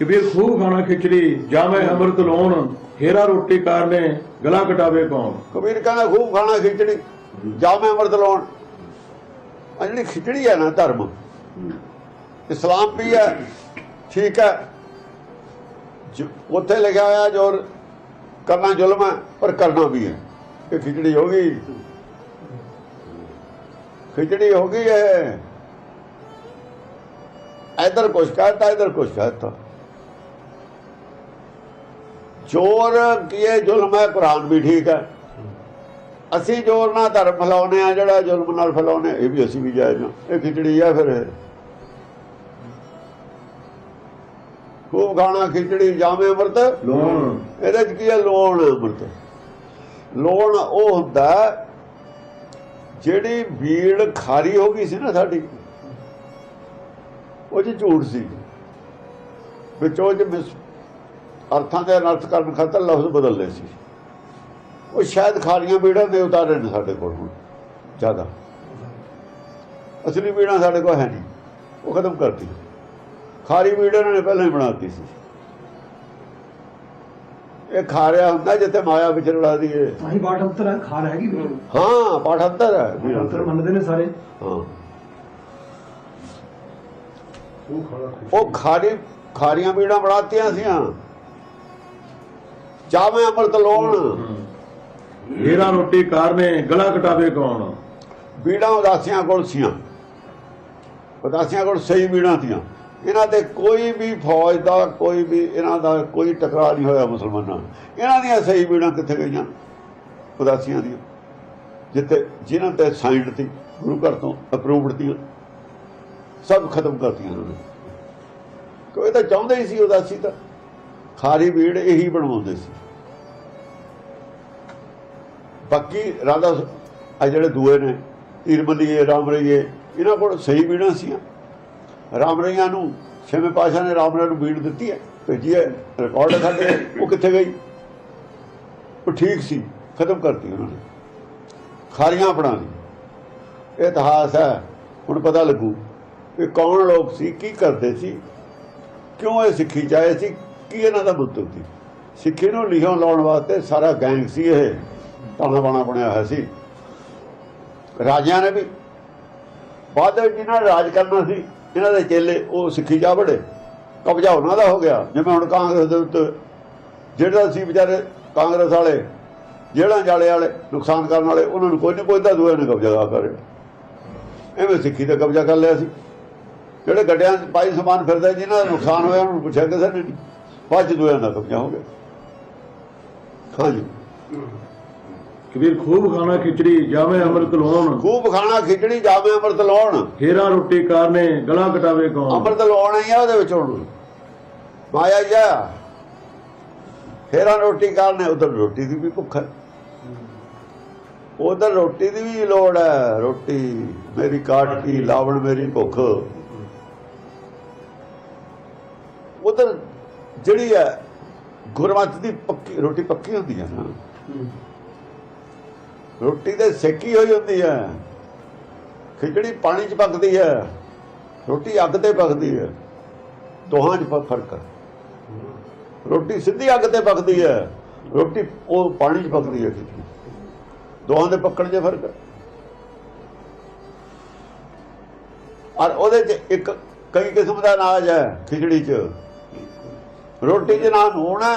ਕਬੀਰ ਖੂਬ ਖਾਣਾ ਖਿਚੜੀ ਮੈਂ ਅੰਮ੍ਰਿਤ ਲੋਣ ਹੀਰਾ ਰੋਟੀ ਕਾਰਨੇ, ਗਲਾ ਕਟਾਵੇ ਪਾਉਣ ਕਬੀਰ ਕਹਿੰਦਾ ਖੂਬ ਖਾਣਾ ਖਿਚੜੀ ਮੈਂ ਅੰਮ੍ਰਿਤ ਲਾਉਣ। ਆ ਜਿਹੜੀ ਖਿਚੜੀ ਹੈ ਨਾ ਧਰਮ, ਇਸਲਾਮ ਵੀ ਹੈ, ਠੀਕ ਹੈ। ਉੱਥੇ ਲਿਖਿਆ ਹੋਇਆ ਜੋ ਕਰਨਾ ਜ਼ੁਲਮ ਹੈ, ਪਰ ਕਰਨਾ ਵੀ ਹੈ। ਇਹ ਖਿਚੜੀ ਹੋ ਗਈ। ਖਿਚੜੀ ਹੋ ਗਈ ਹੈ। ਇਧਰ ਕੁਛ ਕਹਤਾ, ਇਧਰ ਕੁਛ ਕਹਤਾ। ਚੋਰ ਕੀਏ ਜ਼ੁਲਮ ਹੈ ਕੁਰਾਨ ਵੀ ਠੀਕ ਹੈ। ਅਸੀਂ ਜ਼ੋਰ ਨਾਲ ਧਰਮ ਫੈਲਾਉਨੇ ਆ ਜਿਹੜਾ ਜ਼ੁਲਮ ਨਾਲ ਫੈਲਾਉਨੇ ਇਹ ਵੀ ਅਸੀਂ ਵੀ ਜਾਇਜ਼ ਹਾਂ। ਇਹ ਖਿਚੜੀ ਆ ਫਿਰ। ਖੂਬ ਖਾਣਾ ਖਿਚੜੀ ਜਾਵੇਂ ਅੰਮ੍ਰਿਤ। ਲੋਣ। ਇਹਦੇ ਚ ਕੀ ਹੈ? ਲੋਣ ਅੰਮ੍ਰਿਤ। ਲੋਣ ਉਹ ਹੁੰਦਾ ਹੈ, ਜਿਹੜੀ ਬੀੜ ਖਾਰੀ ਹੋ ਗਈ ਸੀ ਨਾ ਸਾਡੀ ਉਹ ਚ ਝੂਠ ਸੀ। ਵਿੱਚੋਂ ਚ ਮਿਸ ਅਰਥਾਂ ਦੇ ਅਨਰਥ ਕਰਨ ਖਾਤਰ ਲਫ਼ਜ਼ ਬਦਲਦੇ ਸੀ। ਉਹ ਸ਼ਾਇਦ ਖਾਰੀਆਂ ਬੀੜਾਂ ਦੇ ਉਤਾਰੇ ਨੇ ਸਾਡੇ ਕੋਲ ਹੁਣ ਜ਼ਿਆਦਾ। ਅਸਲੀ ਬੀੜਾਂ ਸਾਡੇ ਕੋਲ ਹੈ ਨਹੀਂ ਉਹ ਖਤਮ ਕਰਤੀ ਖਾਰੀ ਬੀੜ ਨੇ ਪਹਿਲਾਂ ਹੀ ਬਣਾਤੀ ਸੀ। ਇਹ ਖਾਰਿਆ ਹੁੰਦਾ ਜਿੱਥੇ ਮਾਇਆ ਵਿਚਰਲਾ ਦੀ ਹੈ ਤਾਂ ਹੀ ਬਾਟ ਅੰਤਰ ਹੈ ਖਾਰ ਹੈਗੀ ਹਾਂ ਪਾਠੰਤਰ ਹੈ ਬੀੜਾਂ ਅੰਤਰ ਮੰਨਦੇ ਨੇ ਸਾਰੇ। ਹਾਂ। ਉਹ ਖਾਰੀ ਖਾਰੀਆਂ ਬੀੜਾਂ ਬਣਾਤੀਆਂ ਸੀਆਂ। ਚਾਵੇਂ ਅੰਮ੍ਰਿਤ ਲੋਣ। ਹੀਰਾ ਰੋਟੀ ਕਾਰਨੇ ਗਲਾ ਕਟਾਵੇ ਕੌਣ? ਬੀੜਾਂ ਉਦਾਸੀਆਂ ਕੋਲ ਸੀਆਂ। ਉਦਾਸੀਆਂ ਕੋਲ ਸਹੀ ਬੀੜਾਂ ਸੀਆਂ। ਇਹਨਾਂ ਦੇ ਕੋਈ ਵੀ ਫੌਜ ਦਾ ਕੋਈ ਵੀ ਇਹਨਾਂ ਦਾ ਕੋਈ ਟਕਰਾਅ ਨਹੀਂ ਹੋਇਆ ਮੁਸਲਮਾਨਾਂ ਇਹਨਾਂ ਦੀਆਂ ਸਹੀ ਬੀੜਾਂ ਕਿੱਥੇ ਗਈਆਂ? ਉਦਾਸੀਆਂ ਦੀਆਂ। ਜਿੱਥੇ ਜਿਨ੍ਹਾਂ ਤੇ ਸਾਈਨਡ ਸੀ ਗੁਰੂ ਘਰ ਤੋਂ ਅਪਰੂਵਡ ਤੀਆਂ ਸਭ ਖਤਮ ਕਰਤੀਆਂ ਉਹਨਾਂ ਨੇ। ਕੋਈ ਤਾਂ ਚਾਹੁੰਦੇ ਹੀ ਸੀ ਉਦਾਸੀ ਤਾਂ। ਖਾਰੀ ਬੀੜ ਇਹੀ ਬਣਵਾਉਂਦੇ ਸੀ। ਬਾਕੀ ਰਾਧਾ ਆ ਜਿਹੜੇ ਦੂਏ ਨੇ ਤੀਰਮਲੀਏ ਰਾਮ ਰਈਏ ਇਹਨਾਂ ਕੋਲ ਸਹੀ ਬੀੜਾਂ ਸੀ ਰਾਮ ਰਈਆਂ ਨੂੰ ਛੇਵੇਂ ਪਾਸ਼ਾ ਨੇ ਰਾਮ ਨੂੰ ਬੀੜ ਦਿੱਤੀ ਹੈ, ਭੇਜੀ ਹੈ ਰਿਕਾਰਡ ਹੈ ਸਾਡੇ ਉਹ ਕਿੱਥੇ ਗਈ? ਉਹ ਠੀਕ ਸੀ, ਖਤਮ ਕਰਤੀ ਉਹਨਾਂ ਨੇ। ਖਾਰੀਆਂ ਬਣਾ ਲਈ। ਇਹ ਇਤਿਹਾਸ ਹੈ, ਹੁਣ ਪਤਾ ਲੱਗੂ ਕਿ ਕੌਣ ਲੋਕ ਸੀ, ਕੀ ਕਰਦੇ ਸੀ, ਕਿਉਂ ਇਹ ਸਿੱਖੀ ਚਾਹੇ ਸੀ, ਕੀ ਇਹਨਾਂ ਦਾ ਮੰਤਵ ਸੀ। ਸਿੱਖੀ ਨੂੰ ਲਿਖਾਉਣ ਲਾਉਣ ਵਾਸਤੇ ਸਾਰਾ ਗੈਂਗ ਸੀ ਇਹ। ਤਾਣਾ ਬਾਣਾ ਬਣਿਆ ਹੋਇਆ ਸੀ। ਰਾਜਿਆਂ ਨੇ ਵੀ ਬਾਅਦ ਵਿੱਚ ਜਿਹਨਾਂ ਰਾਜ ਕਰਨਾ ਸੀ। ਇਹਨਾਂ ਦੇ ਚੇਲੇ ਉਹ ਸਿੱਖੀ ਜਾ ਬੜੇ ਕਬਜ਼ਾ ਉਹਨਾਂ ਦਾ ਹੋ ਗਿਆ। ਜਿਵੇਂ ਹੁਣ ਕਾਂਗਰਸ ਦੇ ਉੱਤੇ ਜਿਹੜਾ ਸੀ ਵਿਚਾਰੇ ਕਾਂਗਰਸ ਵਾਲੇ, ਜਿਹੜਾ ਜਾਲੇ ਵਾਲੇ ਨੁਕਸਾਨ ਕਰਨ ਵਾਲੇ, ਉਹਨਾਂ ਨੂੰ ਕੋਈ ਨਹੀਂ ਪੁੱਛਦਾ ਦੂਏ ਨੇ ਕਬਜ਼ਾ ਕਰ ਰਿਹਾ ਐਵੇਂ ਸਿੱਖੀ ਦਾ ਕਬਜ਼ਾ ਕਰ ਲਿਆ ਸੀ। ਜਿਹੜੇ ਗੱਡਿਆਂ 'ਚ ਪਾਈ ਸਮਾਨ ਫਿਰਦਾ ਜਿਹਨਾਂ ਦਾ ਨੁਕਸਾਨ ਹੋਇਆ, ਉਹਨਾਂ ਨੂੰ ਪੁੱਛਿਆ ਕਿਸੇ ਨੇ ਨਹੀਂ ਬਾਅਦ 'ਚ ਦੂਆਂ ਦਾ ਕਬਜ਼ਾ ਹੋ ਗਿਆ। ਹਾਂਜੀ। ਕਬੀਰ ਖੂਬ ਖਾਣਾ ਖਿਚੜੀ ਜਾਵੇਂ ਅੰਮ੍ਰਿਤ ਲੋਣ ਖੂਬ ਖਾਣਾ ਖਿਚੜੀ ਜਾਵੇਂ ਅੰਮ੍ਰਿਤ ਲਾਉਣ। ਹੀਰਾ ਰੋਟੀ ਕਾਰਨੇ ਗਲਾ ਕਟਾਵੇ ਕੌਣ? ਅੰਮ੍ਰਿਤ ਲਾਉਣਾ ਹੀ ਆ ਉਹਦੇ ਵਿੱਚ ਹੁਣ। ਮਾਇਆ ਜਾ ਫੇਰਾਂ ਰੋਟੀ ਕਰਨੇ ਉਧਰ ਰੋਟੀ ਦੀ ਵੀ ਭੁੱਖ ਹੈ। ਉਧਰ ਰੋਟੀ ਦੀ ਵੀ ਲੋੜ ਹੈ। ਰੋਟੀ ਮੇਰੀ ਕਾਟ ਕੀ ਲਾਵਣ ਮੇਰੀ ਭੁੱਖ। ਉਧਰ ਜਿਹੜੀ ਹੈ ਗੁਰਮਤ ਦੀ ਪੱਕੀ ਰੋਟੀ ਪੱਕੀ ਹੁੰਦੀ ਹੈ ਨਾ। ਰੋਟੀ ਤੇ ਸੇਕੀ ਹੋਈ ਹੁੰਦੀ ਹੈ। ਖਿਚੜੀ ਪਾਣੀ 'ਚ ਪੱਕਦੀ ਹੈ। ਰੋਟੀ ਅੱਗ ਤੇ ਪੱਕਦੀ ਹੈ। ਦੋਹਾਂ 'ਚ ਫ਼ਰਕ ਹੈ। ਰੋਟੀ ਸਿੱਧੀ ਅੱਗ ਤੇ ਪੱਕਦੀ ਹੈ। ਰੋਟੀ ਉਹ ਪਾਣੀ 'ਚ ਪੱਕਦੀ ਹੈ ਖਿਚੜੀ। ਦੋਹਾਂ ਦੇ ਪੱਕਣ 'ਚ ਫ਼ਰਕ ਹੈ। ਔਰ ਉਹਦੇ 'ਚ ਇੱਕ ਕਈ ਕਿਸਮ ਦਾ ਅਨਾਜ ਹੈ ਖਿਚੜੀ 'ਚ। ਰੋਟੀ 'ਚ ਨਾ ਨੂਣ ਹੈ।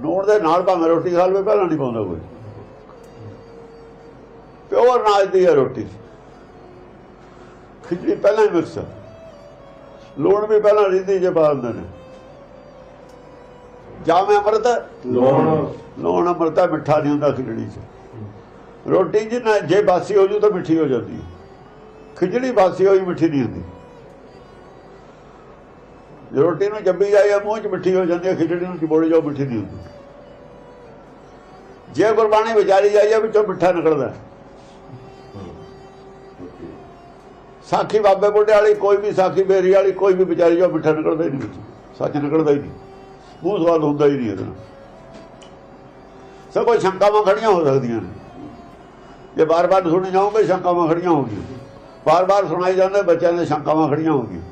ਨੂਣ ਦੇ ਨਾਲ ਭਾਵੇਂ ਰੋਟੀ ਖਾ ਲਵੇ, ਪਹਿਲਾਂ ਨਹੀਂ ਪਾਉਂਦਾ ਕੋਈ। ਪਿਓਰ ਅਨਾਜ ਦੀ ਹੈ ਰੋਟੀ। ਖਿਚੜੀ ਪਹਿਲਾਂ ਹੀ ਮਿਕਸ ਲੂਣ ਵੀ ਪਹਿਲਾਂ ਰਿੰਦੀ ਜੇ ਦਿੰਦੇ ਨੇ। ਜਾਵੇਂ ਅੰਮ੍ਰਿਤ? ਲੋਣ। ਲੂਣ ਅੰਮ੍ਰਿਤ ਮਿੱਠਾ ਨਹੀਂ ਹੁੰਦਾ ਖਿਚੜੀ 'ਚ। ਰੋਟੀ ਜੇ ਨਾ ਜੇ ਬਾਸੀ ਹੋ ਜੂ ਤਾਂ ਮਿੱਠੀ ਹੋ ਜਾਂਦੀ ਖਿਚੜੀ ਬਾਸੀ ਹੋਈ ਮਿੱਠੀ ਨਹੀਂ ਹੁੰਦੀ। ਰੋਟੀ ਨੂੰ ਜੰਬੀ ਜਾਏ ਮੂੰਹ 'ਚ ਮਿੱਠੀ ਹੋ ਜਾਂਦੀ ਹੈ ਖਿਚੜੀ ਨੂੰ ਚਬੋੜੀ ਜਾਓ ਮਿੱਠੀ ਨਹੀਂ ਹੁੰਦੀ। ਜੇ ਗੁਰਬਾਣੀ ਵਿਚਾਰੀ ਜਾਈਏ ਵਿੱਚੋਂ ਮਿੱਠਾ ਨਿਕਲਦਾ ਸਾਖੀ ਬਾਬੇ ਬੁੱਢੇ ਵਾਲੀ, ਕੋਈ ਵੀ ਸਾਖੀ ਬੇਰੀ ਵਾਲੀ, ਕੋਈ ਵੀ ਵਿਚਾਰੀ ਜੋ ਮਿੱਠਾ ਨਿਕਲਦਾ ਹੀ ਨਹੀਂ। ਸੱਚ ਨਿਕਲਦਾ ਹੀ ਨਹੀਂ। ਮੂੰਹ ਸਵਾਲ ਹੁੰਦਾ ਹੀ ਨਹੀਂ ਇਹਦੇ ਨਾਲ। ਸਭ ਕੋਈ ਸ਼ੰਕਾਵਾਂ ਖੜੀਆਂ ਹੋ ਸਕਦੀਆਂ ਨੇ। ਜੇ ਬਾਰ-ਬਾਰ ਸੁਣੀ ਜਾਓਗੇ, ਸ਼ੰਕਾਵਾਂ ਖੜੀਆਂ ਹੋਣਗੀਆਂ ਬਾਰ-ਬਾਰ ਸੁਣਾਈ ਜਾਂਦੇ, ਬੱਚਿਆਂ ਦੇ ਸ਼ੰਕਾਵਾਂ ਖੜੀਆਂ ਹੋਣਗੀਆਂ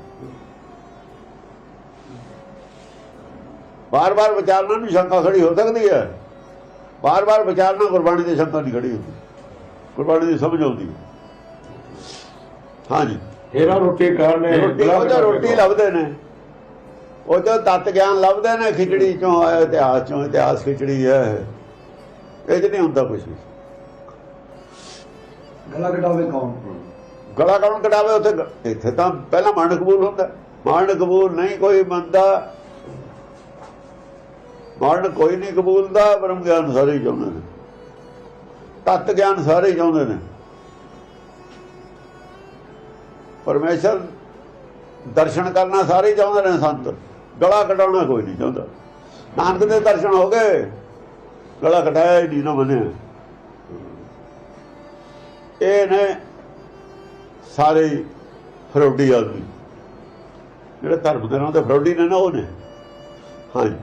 ਬਾਰ-ਬਾਰ ਵਿਚਾਰਨਾ ਨੂੰ ਸ਼ੰਕਾ ਖੜੀ ਹੋ ਸਕਦੀ ਹੈ। ਬਾਰ-ਬਾਰ ਵਿਚਾਰਨਾ ਗੁਰਬਾਣੀ ਦੀ ਸ਼ੰਕਾ ਨਹੀਂ ਖੜੀ ਹੁੰਦੀ। ਗੁਰਬਾਣੀ ਦੀ ਸਮਝ ਆਉਂਦੀ ਹੈ। ਹਾਂਜੀ। ਹੇਰਾ ਰੋਟੀਕਾਰ ਨੇ ਰੋਟੀ ਉਹ ਤਾਂ ਰੋਟੀ ਲੱਭਦੇ ਨੇ। ਉਹ ਜੋ ਤਤ ਗਿਆਨ ਲੱਭਦੇ ਨੇ ਖਿਚੜੀ ਚੋਂ ਆਇਆ ਇਤਿਹਾਸ ਚੋਂ ਇਤਿਹਾਸ ਖਿਚੜੀ ਹੈ। ਇਹ 'ਚ ਨਹੀਂ ਹੁੰਦਾ ਕੁਝ ਵੀ। ਗਲਾ ਕਟਾਵੇ ਕੌਣ? ਗਲਾ ਕੌਣ ਕਟਾਵੇ? ਉੱਥੇ ਇੱਥੇ ਤਾਂ ਪਹਿਲਾਂ ਮਨ ਕਬੂਲ ਹੁੰਦਾ। ਮਨ ਕਬੂਲ ਨਹੀਂ ਕੋਈ ਮੰਨਦਾ। ਮਨ ਕੋਈ ਨਹੀਂ ਕਬੂਲਦਾ ਬ੍ਰਹਮ ਗਿਆਨ ਸਾਰੇ ਚਾਹੁੰਦੇ ਨੇ। ਤਤ ਗਿਆਨ ਸਾਰੇ ਚਾਹੁੰਦੇ ਨੇ। ਪਰਮੇਸ਼ਰ ਦਰਸ਼ਨ ਕਰਨਾ ਸਾਰੇ ਚਾਹੁੰਦੇ ਨੇ ਸੰਤ। ਗਲਾ ਕਟਾਉਣਾ ਕੋਈ ਨਹੀਂ ਚਾਹੁੰਦਾ। ਨਾਨਕ ਦੇ ਦਰਸ਼ਨ ਹੋ ਗਏ। ਗਲਾ ਕਟਾਇਆ ਹੀ ਨਹੀਂ ਨਾ ਮੰਨਿਆ ਇਹ ਨੇ ਸਾਰੇ ਫਰੋਡੀ ਆਦਮੀ ਜਿਹੜੇ ਧਰਮ ਦੇ ਨਾਂ ਤੇ ਫਰੋਡੀ ਨੇ ਨਾ, ਉਹ ਨੇ। ਹਾਂਜੀ।